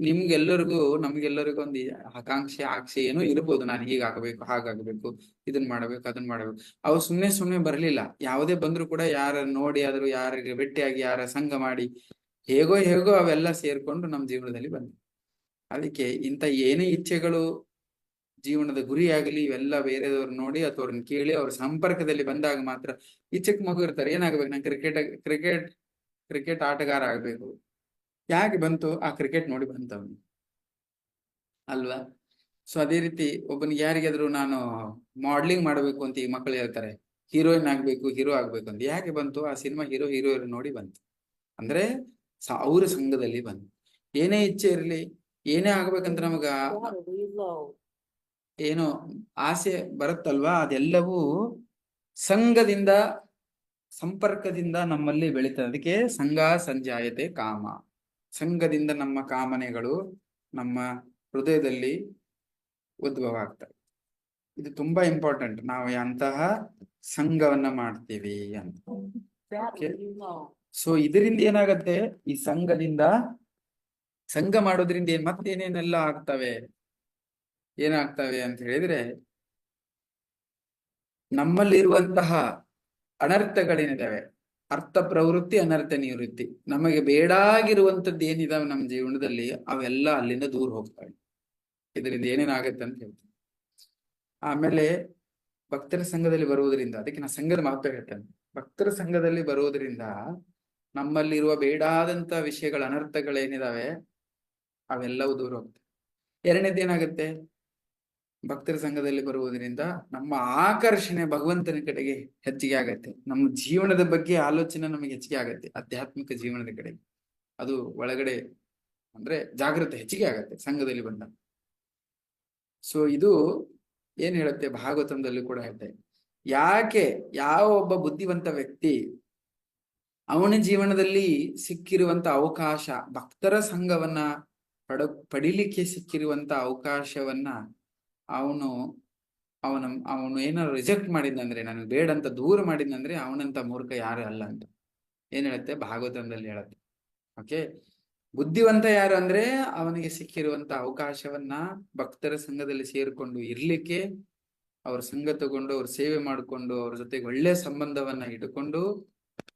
ನಿಮ್ಗೆಲ್ಲರಿಗೂ, ನಮ್ಗೆಲ್ಲರಿಗೂ ಒಂದು ಆಕಾಂಕ್ಷೆ ಆಕ್ಷೆ ಏನೋ ಇರ್ಬೋದು. ನಾನು ಹೀಗಾಗಬೇಕು ಹಾಗಾಗಬೇಕು ಇದನ್ ಮಾಡಬೇಕು, ಅದನ್ ಮಾಡಬೇಕು. ಅವು ಸುಮ್ನೆ ಸುಮ್ನೆ ಬರ್ಲಿಲ್ಲ. ಯಾವುದೇ ಬಂದ್ರು ಕೂಡ ಯಾರ ನೋಡಿ ಆದ್ರೂ, ಯಾರಿಗೆ ಭೇಟಿಯಾಗಿ, ಯಾರ ಸಂಘ ಮಾಡಿ, ಹೇಗೋ ಹೇಗೋ ಅವೆಲ್ಲ ಸೇರ್ಕೊಂಡು ನಮ್ಮ ಜೀವನದಲ್ಲಿ ಬಂದ ಅದಕ್ಕೆ ಇಂಥ ಏನೇ ಇಚ್ಛೆಗಳು ಜೀವನದ ಗುರಿಯಾಗಲಿ ಇವೆಲ್ಲ ಬೇರೆದವ್ರು ನೋಡಿ ಅಥವಾ ಅವ್ರನ್ನ ಕೇಳಿ ಅವ್ರ ಸಂಪರ್ಕದಲ್ಲಿ ಬಂದಾಗ ಮಾತ್ರ ಇಚ್ಛೆಕ್ ಮಗು ಇರ್ತಾರೆ. ಏನಾಗಬೇಕು? ನಾನು ಕ್ರಿಕೆಟ್ ಕ್ರಿಕೆಟ್ ಕ್ರಿಕೆಟ್ ಆಟಗಾರ ಆಗ್ಬೇಕು. ಯಾಕೆ ಬಂತು? ಆ ಕ್ರಿಕೆಟ್ ನೋಡಿ ಬಂತವನು. ಅಲ್ವಾ? ಸೊ ಅದೇ ರೀತಿ ಒಬ್ಬನಿಗೆ ಯಾರಿಗಾದ್ರೂ ನಾನು ಮಾಡ್ಲಿಂಗ್ ಮಾಡಬೇಕು ಅಂತ ಈ ಮಕ್ಕಳು ಹೇಳ್ತಾರೆ. ಹೀರೋಯಿನ್ ಆಗ್ಬೇಕು ಹೀರೋ ಆಗ್ಬೇಕು ಅಂತ. ಯಾಕೆ ಬಂತು? ಆ ಸಿನಿಮಾ ಹೀರೋ ಹೀರೋ ನೋಡಿ ಬಂತು. ಅಂದ್ರೆ ಅವ್ರ ಸಂಘದಲ್ಲಿ ಬಂತು. ಏನೇ ಇಚ್ಛೆ ಇರಲಿ, ಏನೇ ಆಗ್ಬೇಕಂತ ನಮಗ ಏನೋ ಆಸೆ ಬರುತ್ತಲ್ವಾ? ಅದೆಲ್ಲವೂ ಸಂಘದಿಂದ, ಸಂಪರ್ಕದಿಂದ ನಮ್ಮಲ್ಲಿ ಬೆಳೀತದೆ. ಅದಕ್ಕೆ ಸಂಘ ಸಂಜಾಯತೆ ಕಾಮ. ಸಂಘದಿಂದ ನಮ್ಮ ಕಾಮನೆಗಳು ನಮ್ಮ ಹೃದಯದಲ್ಲಿ ಉದ್ಭವ ಆಗ್ತವೆ ಇದು ತುಂಬಾ ಇಂಪಾರ್ಟೆಂಟ್ ನಾವು ಎಂತಹ ಸಂಘವನ್ನ ಮಾಡ್ತೀವಿ ಅಂತ. ಸೊ ಇದರಿಂದ ಏನಾಗತ್ತೆ? ಈ ಸಂಘದಿಂದ ಸಂಘ ಮಾಡೋದ್ರಿಂದ ಏನ್ ಮತ್ತೇನೇನೆಲ್ಲ ಆಗ್ತವೆ? ಏನಾಗ್ತವೆ ಅಂತ ಹೇಳಿದ್ರೆ, ನಮ್ಮಲ್ಲಿರುವಂತಹ ಅನರ್ಥಗಳೇನಿದಾವೆ ಅರ್ಥ ಪ್ರವೃತ್ತಿ ಅನರ್ಥ ನಿವೃತ್ತಿ. ನಮಗೆ ಬೇಡಾಗಿರುವಂಥದ್ದು ಏನಿದಾವೆ ನಮ್ಮ ಜೀವನದಲ್ಲಿ, ಅವೆಲ್ಲ ಅಲ್ಲಿಂದ ದೂರ ಹೋಗ್ತವೆ. ಇದರಿಂದ ಏನೇನಾಗತ್ತೆ ಅಂತ ಹೇಳ್ತೀನಿ. ಆಮೇಲೆ ಭಕ್ತರ ಸಂಘದಲ್ಲಿ ಬರುವುದರಿಂದ, ಅದಕ್ಕೆ ನಾ ಸಂಘದ ಮಹತ್ವ ಹೇಳ್ತೇನೆ. ಭಕ್ತರ ಸಂಘದಲ್ಲಿ ಬರುವುದರಿಂದ ನಮ್ಮಲ್ಲಿರುವ ಬೇಡಾದಂತ ವಿಷಯಗಳ ಅನರ್ಥಗಳೇನಿದಾವೆ ಅವೆಲ್ಲವೂ ದೂರ ಹೋಗ್ತವೆ. ಎರಡನೇದು ಏನಾಗುತ್ತೆ ಭಕ್ತರ ಸಂಘದಲ್ಲಿ ಬರುವುದರಿಂದ ನಮ್ಮ ಆಕರ್ಷಣೆ ಭಗವಂತನ ಕಡೆಗೆ ಹೆಚ್ಚಿಗೆ ಆಗತ್ತೆ. ನಮ್ಮ ಜೀವನದ ಬಗ್ಗೆ ಆಲೋಚನೆ ನಮಗೆ ಹೆಚ್ಚಿಗೆ ಆಗತ್ತೆ, ಆಧ್ಯಾತ್ಮಿಕ ಜೀವನದ ಕಡೆಗೆ. ಅದು ಒಳಗಡೆ ಅಂದ್ರೆ ಜಾಗೃತಿ ಹೆಚ್ಚಿಗೆ ಆಗತ್ತೆ ಸಂಘದಲ್ಲಿ ಬಂದ ಸೊ ಇದು ಏನ್ ಹೇಳುತ್ತೆ? ಭಾಗವತಂದಲ್ಲಿ ಕೂಡ ಹೇಳ್ತೆ ಯಾಕೆ ಯಾವ ಒಬ್ಬ ಬುದ್ಧಿವಂತ ವ್ಯಕ್ತಿ ಅವನ ಜೀವನದಲ್ಲಿ ಸಿಕ್ಕಿರುವಂತ ಅವಕಾಶ ಭಕ್ತರ ಸಂಘವನ್ನ ಪಡ, ಪಡಿಲಿಕ್ಕೆ ಸಿಕ್ಕಿರುವಂತ ಅವಕಾಶವನ್ನ ಅವನು, ಅವನ, ಅವನು ಏನಾದ್ರು ರಿಜೆಕ್ಟ್ ಮಾಡಿದ್ನಂದ್ರೆ, ನನಗೆ ಬೇಡ ಅಂತ ದೂರ ಮಾಡಿದ್ನಂದ್ರೆ ಅವನಂತ ಮೂರ್ಖ ಯಾರು ಅಲ್ಲ ಅಂತ. ಏನ್ ಹೇಳುತ್ತೆ? ಭಾಗವತದಲ್ಲಿ ಹೇಳುತ್ತೆ. ಓಕೆ ಬುದ್ಧಿವಂತ ಯಾರು ಅಂದ್ರೆ, ಅವನಿಗೆ ಸಿಕ್ಕಿರುವಂತ ಅವಕಾಶವನ್ನ ಭಕ್ತರ ಸಂಘದಲ್ಲಿ ಸೇರಿಕೊಂಡು ಇರ್ಲಿಕ್ಕೆ, ಅವ್ರ ಸಂಘ ತಗೊಂಡು, ಅವ್ರ ಸೇವೆ ಮಾಡಿಕೊಂಡು, ಅವ್ರ ಜೊತೆಗೆ ಒಳ್ಳೆ ಸಂಬಂಧವನ್ನ ಇಟ್ಟುಕೊಂಡು,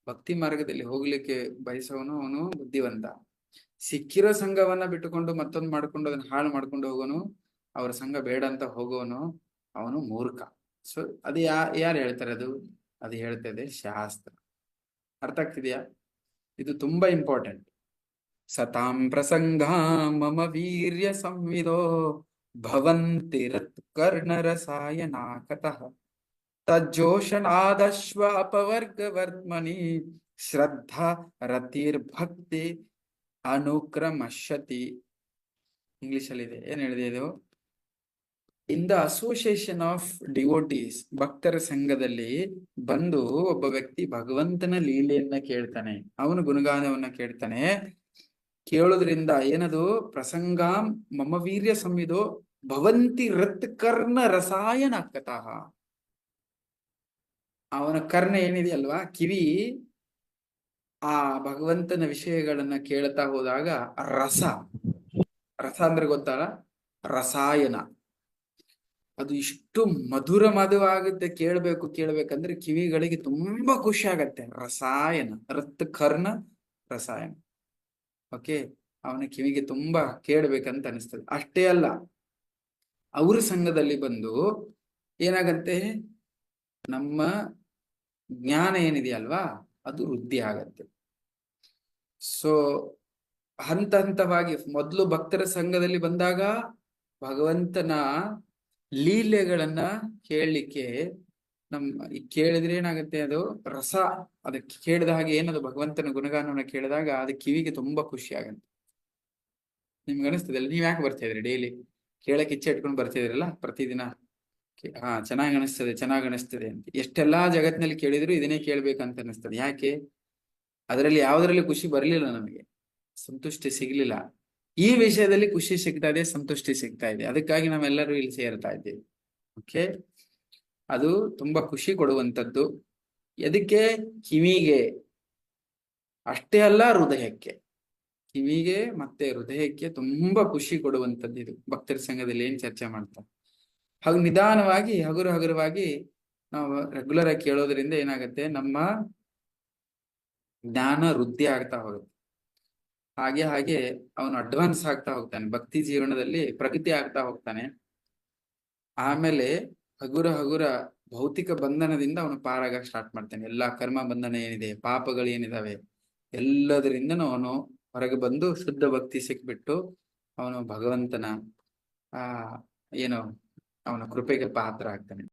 ಭಕ್ತಿ ಮಾರ್ಗದಲ್ಲಿ ಹೋಗ್ಲಿಕ್ಕೆ ಬಯಸೋನು ಅವನು ಬುದ್ಧಿವಂತ. ಸಿಕ್ಕಿರೋ ಸಂಘವನ್ನ ಬಿಟ್ಟುಕೊಂಡು ಮತ್ತೊಂದು ಮಾಡ್ಕೊಂಡು, ಅದನ್ನ ಹಾಳು ಮಾಡ್ಕೊಂಡು ಹೋಗೋನು ಅವ್ರ ಸಂಘ ಬೇಡ ಅಂತ ಹೋಗೋನು ಅವನು ಮೂರ್ಖ. ಸೊ ಅದು ಯಾ, ಯಾರು ಹೇಳ್ತಾರೆ ಅದು? ಅದು ಹೇಳ್ತದೆ ಶಾಸ್ತ್ರ. ಅರ್ಥ ಆಗ್ತಿದೆಯಾ? ಇದು ತುಂಬಾ ಇಂಪಾರ್ಟೆಂಟ್ ಸತಾಂ ಪ್ರಸಂಗ ಮಮ ವೀರ್ಯ ಸಂವಿದೋ ಭವಂತಿ ರತ್ ಕರ್ಣರಸಾಯನಾಕತಃ ತಜ್ಜೋಷಣಾದಶ್ವ ಅಪವರ್ಗವರ್ತ್ಮನಿ ಶ್ರದ್ಧಾ ರತಿರ್ಭಕ್ತಿ ಅನುಕ್ರಮಶತಿ ಇಂಗ್ಲಿಷ್ ಅಲ್ಲಿ ಇದೆ. ಏನ್ ಹೇಳಿದೆ ಇದು? In the association of devotees ಭಕ್ತರ ಸಂಘದಲ್ಲಿ ಬಂದು ಒಬ್ಬ ವ್ಯಕ್ತಿ ಭಗವಂತನ ಲೀಲೆಯನ್ನ ಕೇಳ್ತಾನೆ ಅವನು ಗುಣಗಾನವನ್ನ ಕೇಳ್ತಾನೆ ಕೇಳೋದ್ರಿಂದ ಏನದು ಪ್ರಸಂಗಾಂ ಮಮ ವೀರ್ಯ ಸಂವಿದೋ ಭವಂತಿ ರತ್ ಕರ್ಣ ರಸಾಯನ ಅವನ ಕರ್ಣ ಏನಿದೆಯಲ್ವಾ ಕಿವಿ ಆ ಭಗವಂತನ ವಿಷಯಗಳನ್ನ ಕೇಳ್ತಾ ಹೋದಾಗ ರಸ ರಸ ಅಂದ್ರೆ ಗೊತ್ತಲ್ಲ ರಸಾಯನ ಅದು ಇಷ್ಟು ಮಧುರ ಮಧುವಾಗುತ್ತೆ ಕೇಳ್ಬೇಕು, ಕೇಳ್ಬೇಕಂದ್ರೆ ಕಿವಿಗಳಿಗೆ ತುಂಬಾ ಖುಷಿ ಆಗತ್ತೆ ರಸಾಯನ ರತ್ ಕರ್ಣ ರಸಾಯನ. ಓಕೆ ಅವನ ಕಿವಿಗೆ ತುಂಬಾ ಕೇಳ್ಬೇಕಂತ ಅನಿಸ್ತದೆ. ಅಷ್ಟೇ ಅಲ್ಲ, ಅವ್ರ ಸಂಘದಲ್ಲಿ ಬಂದು ಏನಾಗತ್ತೆ? ನಮ್ಮ ಜ್ಞಾನ ಏನಿದೆಯಲ್ವಾ, ಅದು ವೃದ್ಧಿ ಆಗತ್ತೆ. ಸೊ ಹಂತ ಹಂತವಾಗಿ ಮೊದಲು ಭಕ್ತರ ಸಂಘದಲ್ಲಿ ಬಂದಾಗ ಭಗವಂತನ ಲೀಲೆಗಳನ್ನ ಕೇಳಲಿಕ್ಕೆ ನಮ್ ಕೇಳಿದ್ರೆ ಏನಾಗುತ್ತೆ ಅದು ರಸ ಅದಕ್ಕೆ ಕೇಳಿದ ಹಾಗೆ ಏನದು ಭಗವಂತನ ಗುಣಗಾನವನ್ನ ಕೇಳಿದಾಗ ಅದು ಕಿವಿಗೆ ತುಂಬಾ ಖುಷಿ ಆಗುತ್ತೆ. ನಿಮ್ಗೆ ಅನಿಸ್ತದೆ ನೀವ್ ಯಾಕೆ ಬರ್ತಾ ಇದ್ರಿ ಡೈಲಿ ಕೇಳಕ್ ಇಚ್ಛೆ ಇಟ್ಕೊಂಡು ಬರ್ತಿದ್ರಲ್ಲ ಪ್ರತಿದಿನ? ಕೆ- ಹಾ, ಚೆನ್ನಾಗಿ ಅನಿಸ್ತದೆ ಚೆನ್ನಾಗಿ ಅನಿಸ್ತದೆ ಅಂತ. ಎಷ್ಟೆಲ್ಲಾ ಜಗತ್ತಿನಲ್ಲಿ ಕೇಳಿದ್ರು ಇದನ್ನೇ ಕೇಳ್ಬೇಕಂತ ಅನಿಸ್ತದೆ. ಯಾಕೆ? ಅದರಲ್ಲಿ ಯಾವ್ದ್ರಲ್ಲಿ ಖುಷಿ ಬರ್ಲಿಲ್ಲ ನಮಗೆ. ಸಂತುಷ್ಟಿ ಸಿಗ್ಲಿಲ್ಲ. ಈ ವಿಷಯದಲ್ಲಿ ಖುಷಿ ಸಿಗ್ತಾ ಇದೆ, ಸಂತುಷ್ಟಿ ಸಿಗ್ತಾ ಇದೆ. ಅದಕ್ಕಾಗಿ ನಾವೆಲ್ಲರೂ ಇಲ್ಲಿ ಸೇರ್ತಾ ಇದ್ದೇವೆ. ಓಕೆ? ಅದು ತುಂಬಾ ಖುಷಿ ಕೊಡುವಂತದ್ದು ಎದಕ್ಕೆ? ಕಿವಿಗೆ. ಅಷ್ಟೇ ಅಲ್ಲ, ಹೃದಯಕ್ಕೆ. ಕಿವಿಗೆ ಮತ್ತೆ ಹೃದಯಕ್ಕೆ ತುಂಬಾ ಖುಷಿ ಕೊಡುವಂತದ್ದು ಇದು. ಭಕ್ತರ ಸಂಘದಲ್ಲಿ ಏನ್ ಚರ್ಚೆ ಮಾಡ್ತಾರೆ ಹಾಗೆ ನಿಧಾನವಾಗಿ, ಹಗುರು ಹಗುರವಾಗಿ ನಾವು ರೆಗ್ಯುಲರ್ ಆಗಿ ಕೇಳೋದ್ರಿಂದ ಏನಾಗುತ್ತೆ? ನಮ್ಮ ಜ್ಞಾನ ವೃದ್ಧಿ ಆಗ್ತಾ ಹೋಗುತ್ತೆ. ಹಾಗೆ ಹಾಗೆ ಅವನು ಅಡ್ವಾನ್ಸ್ ಆಗ್ತಾ ಹೋಗ್ತಾನೆ. ಭಕ್ತಿ ಜೀವನದಲ್ಲಿ ಪ್ರಗತಿ ಆಗ್ತಾ ಹೋಗ್ತಾನೆ. ಆಮೇಲೆ ಹಗುರ ಹಗುರ ಭೌತಿಕ ಬಂಧನದಿಂದ ಅವನು ಪಾರಾಗಕ್ಕೆ ಸ್ಟಾರ್ಟ್ ಮಾಡ್ತಾನೆ. ಎಲ್ಲಾ ಕರ್ಮ ಬಂಧನ ಏನಿದೆ, ಪಾಪಗಳು ಏನಿದಾವೆ ಎಲ್ಲದರಿಂದ ಅವನು ಹೊರಗೆ ಬಂದು ಶುದ್ಧ ಭಕ್ತಿ ಸಿಕ್ಬಿಟ್ಟು ಅವನು ಭಗವಂತನ, ಆ, ಏನು, ಅವನ ಕೃಪೆಗೆ ಪಾತ್ರ ಆಗ್ತಾನೆ.